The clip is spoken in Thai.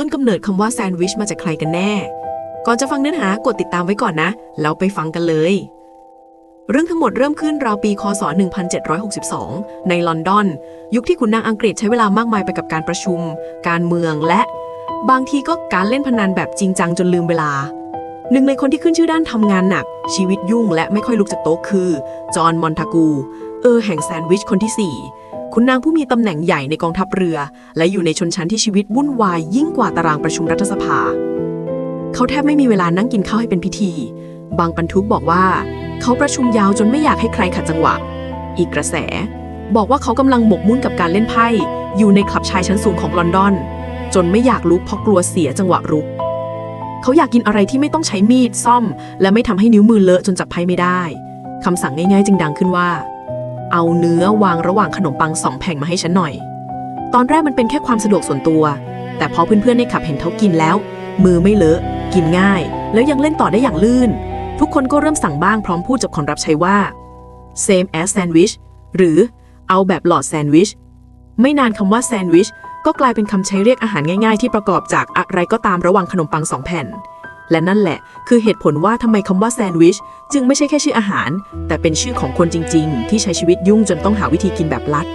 ต้นกำเนิดคำว่าแซนด์วิชมาจากใครกันแน่ ก่อนจะฟังเนื้อหากดติดตามไว้ก่อนนะ แล้วไปฟังกันเลย เรื่องทั้งหมดเริ่มขึ้นราวปีคศ 1762 ในลอนดอน ยุคที่ขุนนางอังกฤษใช้เวลามากมายไปกับการประชุม การเมืองและ บางทีก็การเล่นพนันแบบจริงจังจนลืมเวลาหนึ่งในคนที่ขึ้นชื่อด้านทำงานหนัก ชีวิตยุ่งและไม่ค่อยลุกจากโต๊ะคือ จอห์นมอนทากู เออแห่งแซนด์วิชคนที่ 4 คุณนางผู้มีตำแหน่งใหญ่ในกองทัพเรือ และอยู่ในชนชั้นที่ชีวิตวุ่นวายยิ่งกว่าตารางประชุมรัฐสภา เขาแทบไม่มีเวลานั่งกินข้าวให้เป็นพิธี บางบรรทุกบอกว่า เขาประชุมยาวจนไม่อยากให้ใครขัดจังหวะ อีกกระแส บอกว่าเขากำลังหมกมุ่นกับการเล่นไพ่ อยู่ในคลับชายชั้นสูงของลอนดอน จนไม่อยากลุกเพราะกลัวเสียจังหวะรุก เขาอยากกินอะไรที่ไม่ต้องใช้มีดซ่อม และไม่ทำให้นิ้วมือเลอะจนจับไพ่ไม่ได้คำสั่งง่ายๆจึงดังขึ้นว่า เอาเนื้อวางระหว่างขนมปังสองแผงมาให้ฉันหน่อย ตอนแรกมันเป็นแค่ความสะดวกส่วนตัว แต่พอเพื่อนๆในขับเห็นเขากินแล้ว มือไม่เลอะ กินง่าย แล้วยังเล่นต่อได้อย่างลื่น ทุกคนก็เริ่มสั่งบ้างพร้อมพูดกับคนรับใช้ว่า same as sandwich หรือเอาแบบหลอดแซนด์วิช ไม่นานคำว่าแซนด์วิชก็กลายเป็นคำใช้เรียกอาหารง่ายๆ ที่ประกอบจากอะไรก็ตามระหว่างขนมปังสองแผ่น และนั่นแหละ คือเหตุผลว่าทำไมคำว่าแซนด์วิชจึงไม่ใช่แค่ชื่ออาหาร แต่เป็นชื่อของคนจริง ๆ ที่ใช้ชีวิตยุ่งจนต้องหาวิธีกินแบบลัด